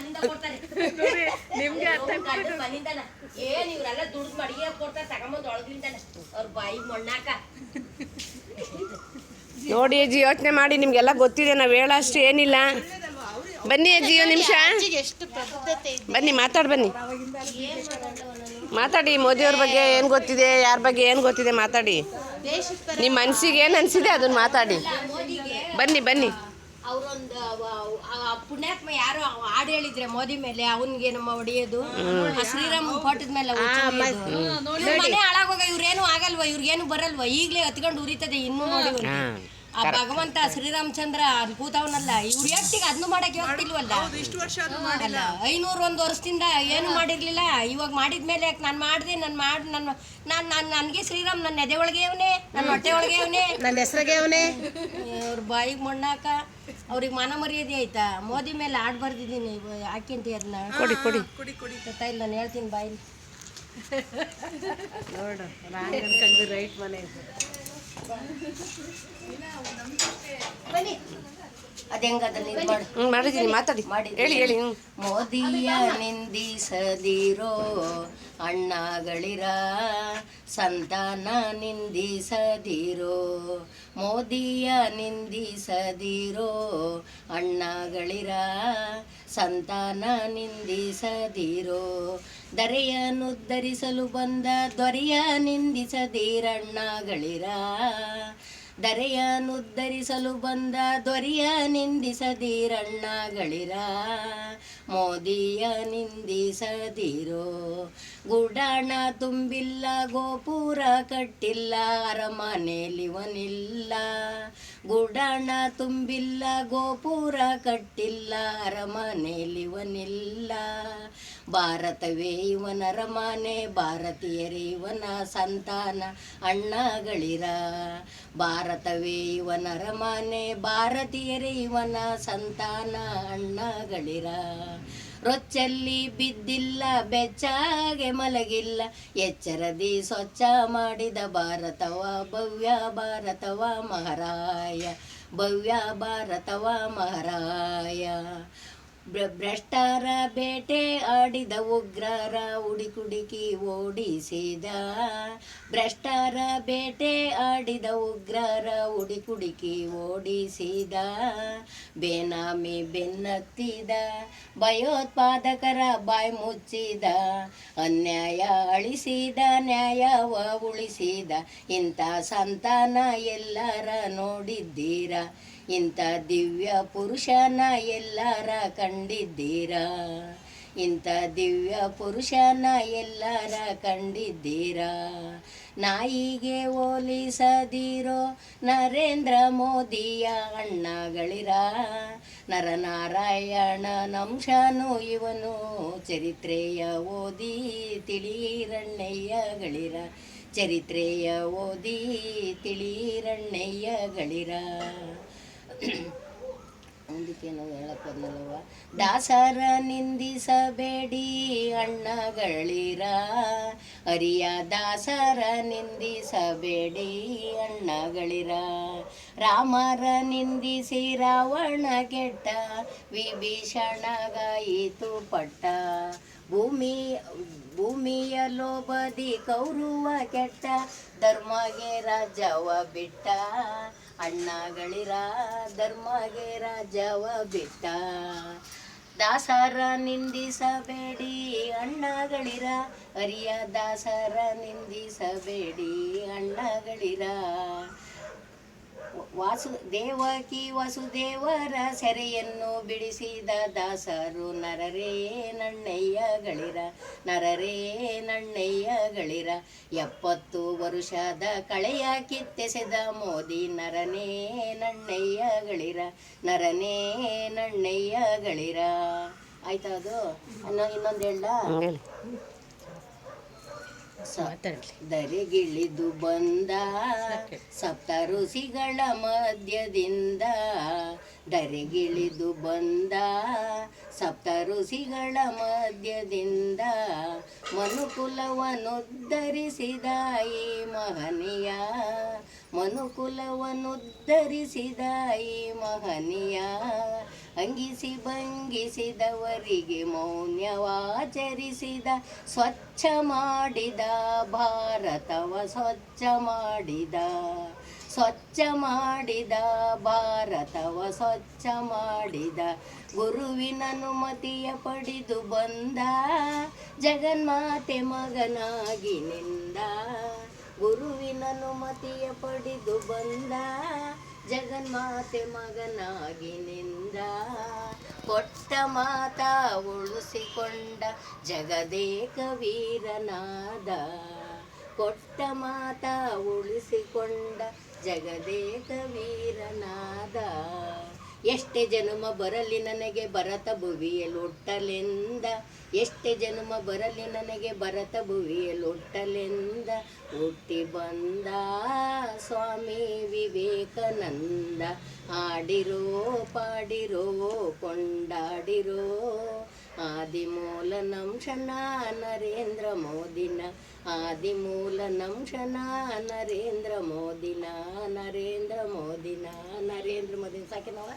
ಮನಿಂದ ಕೊಡ್ತಾರೆ. ನಿಮ್ಗೆ ಅರ್ಥ ಗಂಡನ್ ಮನಿಂದನ ಏನ್ ಇವ್ರೆಲ್ಲ ದುಡ್ದು ಮಡಿಗೆ ಕೊಡ್ತಾರೆ ತಗೊಂಬಂದ್ ಒಳಗಿಂದನ. ಅವ್ರ ಬಾಯಿ ಮಣ್ಣಾಕ. ನೋಡಿ ಅಜ್ಜಿ ಯೋಚನೆ ಮಾಡಿ ನಿಮ್ಗೆಲ್ಲ ಗೊತ್ತಿದೆ ನಾವು ಹೇಳೋಷ್ಟು ಏನಿಲ್ಲ. ಬನ್ನಿ ಅಜ್ಜಿ ಒಂದು ನಿಮಿಷ. ಎಷ್ಟು ಪ್ರಬುದ್ಧತೆ ಇದೆ ಬನ್ನಿ ಮಾತಾಡಿ ಬನ್ನಿ. ಮಾತಾಡಿ ಮೋದಿಯವ್ರ ಬಗ್ಗೆ ಏನು ಗೊತ್ತಿದೆ ಯಾರ ಬಗ್ಗೆ ಏನು ಗೊತ್ತಿದೆ ಮಾತಾಡಿ. ನಿಮ್ಮ ಮನಸ್ಸಿಗೆ ಏನು ಅನಿಸಿದೆ ಅದನ್ನ ಮಾತಾಡಿ. ಬನ್ನಿ ಬನ್ನಿ. ಅವ್ರೊಂದು ಪುಣ್ಯಾತ್ಮ ಯಾರೋ ಹಾಡು ಹೇಳಿದ್ರೆ ಮೋದಿ ಮೇಲೆ ಅವನ್ಗೆ ನಮ್ಮ ಹೊಡೆಯೋದು? ಶ್ರೀರಾಮ್ ಫೋಟದ ಮೇಲೆ. ಮನೆ ಹಾಳಾಗೋಗ ಇವ್ರೇನು ಆಗಲ್ವಾ ಇವ್ರಿಗೇನು ಬರಲ್ವಾ? ಈಗ್ಲೇ ಹತ್ಕೊಂಡು ಉರಿತದೆ ಇನ್ನೂ ನೋಡಿ ಆ ಭಗವಂತ ಶ್ರೀರಾಮಚಂದ್ರ ಕೂತವನಲ್ಲ ಇವ್ರ ಎಟ್ಟಿಗೆ ಅದನ್ನು ಮಾಡಕ್ಕೆ ಹೋಗ್ತಿಲ್ವಲ್ಲ? ಅಲ್ಲ ಐನೂರು ಒಂದು ವರ್ಷದಿಂದ ಏನು ಮಾಡಿರ್ಲಿಲ್ಲ. ಇವಾಗ ಮಾಡಿದ್ಮೇಲೆ ನಾನು ಮಾಡಿದೆ ನಾನು ಮಾಡಿ ನನ್ನ ನಾನು ನಾನು ನನಗೆ ಶ್ರೀರಾಮ್ ನನ್ನ ಎದೆ ಒಳಗೆ ಅವನೇ ನನ್ನ ಹೊಟ್ಟೆ ಒಳಗೆ ಅವನೇ ನನ್ನ ಹೆಸರಿಗೆ ಅವನೇ ಅವ್ರ ಬಾಯಿಗೆ ಮಣ್ಣಾಕ ಅವ್ರಿಗೆ ಮಾನ ಮರ್ಯಾದೆ ಆಯ್ತಾ? ಮೋದಿ ಮೇಲೆ ಆಡ್ ಬರ್ದಿದ್ದೀನಿ ಹಾಕಿಂತಿ ಅದನ್ನ ಕೊಡಿ ಕೊಡಿ. ಗೊತ್ತಾ ಇಲ್ಲ ನಾನು ಹೇಳ್ತೀನಿ ಬಾಯಿ. ನೋಡು ರೈಟ್ ಮನೆ ಮಾಡಿದ್ದೀನಿ ಮಾತಾಡಿ. ಹೇಳಿ ಹೇಳಿ ಹ್ಞೂ ಮೋದಿಯ ನಿಂದಿಸದಿರೋ ಅಣ್ಣಗಳಿರ ಸಂತಾನ ನಿಂದಿಸದಿರೋ ಮೋದಿಯ ನಿಂದಿಸದಿರೋ ಅಣ್ಣಗಳಿರ ಸಂತಾನ ನಿಂದಿಸದಿರೋ ದರೆಯನ್ನುದ್ಧರಿಸಲು ಬಂದ ದೊರೆಯ ನಿಂದಿಸದಿರಣ್ಣಗಳಿರ ದರೆಯನ್ನುದ್ಧರಿಸಲು ಬಂದ ದೊರೆಯ ನಿಂದಿಸದಿರಣ್ಣಗಳಿರ ಮೋದಿಯ ನಿಂದಿಸದಿರೋ ಗುಡಾಣ ತುಂಬಿಲ್ಲ, ಗೋಪುರ ಕಟ್ಟಿಲ್ಲ ಅರಮನೆಲಿವನಿಲ್ಲ ಗುಡಾಣ ತುಂಬಿಲ್ಲ, ಗೋಪುರ ಕಟ್ಟಿಲ್ಲ ಅರಮನೆಲಿವನಿಲ್ಲ ಭಾರತವೇ ಇವನ ರಮಾನೆ ಭಾರತೀಯರೇ ಇವನ ಸಂತಾನ, ಅಣ್ಣಗಳಿರ. ಭಾರತವೇ ಇವನ ರಮಾನೆ ಭಾರತೀಯರೇ ಇವನ ಸಂತಾನ, ಅಣ್ಣಗಳಿರ. ರೊಚ್ಚಲ್ಲಿ ಬಿದ್ದಿಲ್ಲ, ಬೆಚ್ಚಾಗೆ ಮಲಗಿಲ್ಲ, ಎಚ್ಚರದಿ ಸ್ವಚ್ಛ ಮಾಡಿದ ಭಾರತವ, ಭವ್ಯ ಭಾರತವ ಮಹಾರಾಯ, ಭವ್ಯ ಭಾರತವ ಮಹಾರಾಯ. ಭ್ರಷ್ಟರ ಬೇಟೆ ಆಡಿದ ಉಗ್ರರ ಹುಡುಕುಡುಕಿ ಓಡಿಸಿದ. ಭ್ರಷ್ಟರ ಬೇಟೆ ಆಡಿದ ಉಗ್ರರ ಹುಡುಕುಡುಕಿ ಓಡಿಸಿದ. ಬೇನಾಮಿ ಬೆನ್ನತ್ತಿದ, ಭಯೋತ್ಪಾದಕರ ಬಾಯಿ ಮುಚ್ಚಿದ, ಅನ್ಯಾಯ ಅಳಿಸಿದ, ನ್ಯಾಯವ ಉಳಿಸಿದ. ಇಂಥ ಸಂತಾನ ಎಲ್ಲರ ನೋಡಿದ್ದೀರ? ಇಂಥ ದಿವ್ಯ ಪುರುಷನ ಎಲ್ಲರ ಕಂಡಿದ್ದೀರಾ? ಇಂಥ ದಿವ್ಯ ಪುರುಷನ ಎಲ್ಲರ ಕಂಡಿದ್ದೀರಾ? ನಾಯಿಗೆ ಹೋಲಿಸದಿರೋ ನರೇಂದ್ರ ಮೋದಿಯ ಅಣ್ಣಗಳಿರ? ನರನಾರಾಯಣ ನಂಶನು ಇವನು ಚರಿತ್ರೆಯ ಓದಿ ತಿಳಿರಣ್ಣಯ್ಯಗಳಿರ? ಚರಿತ್ರೆಯ ಓದಿ ತಿಳಿರಣ್ಣಯ್ಯಗಳಿರ? ಮುಂದಕ್ಕೇನೋ ಹೇಳಕ್ ಬಂದಲ್ಲವ ದಾಸರ ನಿಂದಿಸಬೇಡಿ ಅಣ್ಣಗಳಿರ. ಅರಿಯ ದಾಸರ ನಿಂದಿಸಬೇಡಿ ಅಣ್ಣಗಳಿರ. ರಾಮರ ನಿಂದಿಸಿ ರಾವಣ ಕೆಟ್ಟ, ವಿಭೀಷಣಗಾಯಿತು ಪಟ್ಟ. ಭೂಮಿ, ಭೂಮಿಯ ಲೋಭದಿ ಕೌರುವ ಕೆಟ್ಟ, ಧರ್ಮಗೆ ರಾಜವ ಬಿಟ್ಟ. ಅಣ್ಣಗಳಿರ ಧರ್ಮಗೆ ರಾಜವ ಬಿಟ್ಟ. ದಾಸರ ನಿಂದಿಸಬೇಡಿ ಅಣ್ಣಗಳಿರ ಅರಿಯ ದಾಸರ ನಿಂದಿಸಬೇಡಿ ಅಣ್ಣಗಳಿರ. ವಾಸು, ದೇವಕಿ ವಸುದೇವರ ಸೆರೆಯನ್ನು ಬಿಡಿಸಿದ ದಾಸರು, ನರರೇ ನಣ್ಣಯ್ಯಗಳಿರ ನರರೇ ನಣ್ಣಯ್ಯಗಳಿರ ಎಪ್ಪತ್ತು ವರುಷದ ಕಳೆಯ ಕಿತ್ತೆಸೆದ ಮೋದಿ, ನರನೇ ನಣ್ಣಯ್ಯಗಳಿರ ನರನೇ ನಣ್ಣಯ್ಯಗಳಿರ ಆಯ್ತಾ ಅದು? ಇನ್ನೊಂದು ಹೇಳ. ದರೆಗಿಳಿದು ಬಂದ ಸಪ್ತ ಋಷಿಗಳ ಮಧ್ಯದಿಂದ ಧರೆಗಿಳಿದು ಬಂದ ಸಪ್ತ ಋಷಿಗಳ ಮಧ್ಯದಿಂದ ಮನುಕುಲವನ್ನುದ್ಧರಿಸಿದ ಈ ಮಹನೀಯ ಮನುಕುಲವನ್ನುದ್ಧರಿಸಿದ ಈ ಮಹನೀಯ. ಅಂಗಿಸಿ ಭಂಗಿಸಿದವರಿಗೆ ಮೌನ್ಯವಾಚರಿಸಿದ, ಸ್ವಚ್ಛ ಮಾಡಿದ, ಭಾರತವ ಸ್ವಚ್ಛ ಮಾಡಿದ. ಸ್ವಚ್ಛ ಮಾಡಿದ, ಭಾರತವ ಸ್ವಚ್ಛ ಮಾಡಿದ. ಗುರುವಿನ ಅನುಮತಿಯ ಪಡೆದು ಬಂದ, ಜಗನ್ಮಾತೆ ಮಗನಾಗಿ ನಿಂದ. ಗುರುವಿನ ಅನುಮತಿಯ ಪಡೆದು ಬಂದ ಜಗನ್ಮಾತೆ ಮಗನಾಗಿ ನಿಂದ. ಕೊಟ್ಟ ಮಾತ ಉಳಿಸಿಕೊಂಡ ಜಗದೇಕ ವೀರನಾದ. ಕೊಟ್ಟ ಮಾತ ಉಳಿಸಿಕೊಂಡ ಜಗದೇಕ ವೀರನಾದ. ಎಷ್ಟೇ ಜನುಮ ಬರಲಿ ನನಗೆ ಭರತ ಭುವಿಯಲೊಟ್ಟಲೆಂದ. ಎಷ್ಟೇ ಜನುಮ ಬರಲಿ ನನಗೆ ಭರತ ಭುವಿಯಲೊಟ್ಟಲೆಂದ. ಹುಟ್ಟಿ ಬಂದ ಸ್ವಾಮಿ ವಿವೇಕಾನಂದ. ಆಡಿರೋ ಪಾಡಿರೋ, ಕೊಂಡಾಡಿರೋ. ಆದಿಮೂಲ ನಂಶನ ನರೇಂದ್ರ ಮೋದಿನ ಆದಿಮೂಲ ನಂಶನ ನರೇಂದ್ರ ಮೋದಿನ ನರೇಂದ್ರ ಮೋದಿನ ನರೇಂದ್ರ ಮೋದಿನ ಸಾಕಿನವ